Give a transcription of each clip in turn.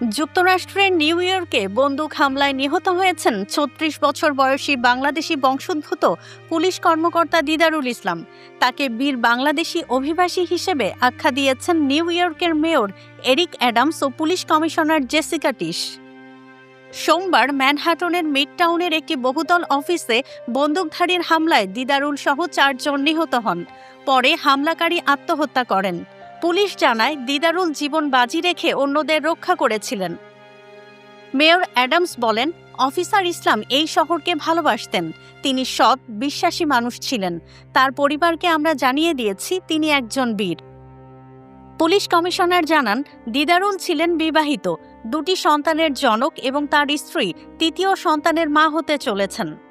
যুক্তরাষ্ট্রের নিউ ইয়র্কে বন্দুক হামলায় নিহত হয়েছেন ছত্রিশ বছর বয়সী বাংলাদেশি বংশোদ্ভূত পুলিশ কর্মকর্তা দিদারুল ইসলাম। তাকে বীর বাংলাদেশি অভিবাসী হিসেবে আখ্যা দিয়েছেন নিউ ইয়র্কের মেয়র এরিক অ্যাডামস ও পুলিশ কমিশনার জেসিকা টিশ। সোমবার ম্যানহাটনের মিডটাউনের একটি বহুতল অফিসে বন্দুকধারীর হামলায় দিদারুল সহ চারজন নিহত হন। পরে হামলাকারী আত্মহত্যা করেন। পুলিশ জানায় দিদারুল জীবন বাজি রেখে অন্যদের রক্ষা করেছিলেন। মেয়র অ্যাডামস বলেন, অফিসার ইসলাম এই শহরকে ভালোবাসতেন। তিনি সৎ, বিশ্বাসী মানুষ ছিলেন। তার পরিবারকে আমরা জানিয়ে দিয়েছি, তিনি একজন বীর। পুলিশ কমিশনার জানান, দিদারুল ছিলেন বিবাহিত। দুটি সন্তানের জনক এবং তার স্ত্রী, তৃতীয় সন্তানের মা হতে চলেছেন।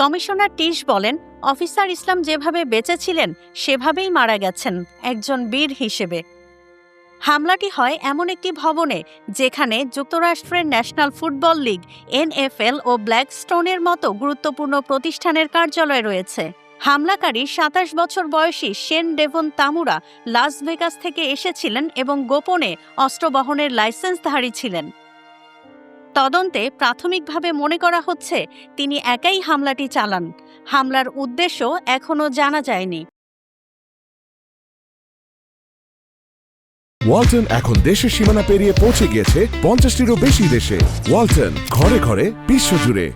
কমিশনার টিশ বলেন, অফিসার ইসলাম যেভাবে বেঁচে ছিলেন সেভাবেই মারা গেছেন একজন বীর হিসেবে। হামলাটি হয় এমন একটি ভবনে যেখানে যুক্তরাষ্ট্রের ন্যাশনাল ফুটবল লিগ, এনএফএল ও ব্ল্যাকস্টোনের মতো গুরুত্বপূর্ণ প্রতিষ্ঠানের কার্যালয় রয়েছে। হামলাকারী সাতাশ বছর বয়সী Shane Devon Tamura Las Vegas থেকে এসেছিলেন এবং গোপনে অস্ত্র বহনের লাইসেন্সধারী ছিলেন। তদন্তে প্রাথমিকভাবে মনে করা হচ্ছে তিনি একাই হামলাটি চালান। হামলার উদ্দেশ্য এখনও জানা যায়নি। ওয়ালটন এখন দেশের সীমানা পেরিয়ে পৌঁছে গিয়েছে পঞ্চাশটিরও বেশি দেশে। ওয়ালটন ঘরে ঘরে বিশ্বজুড়ে।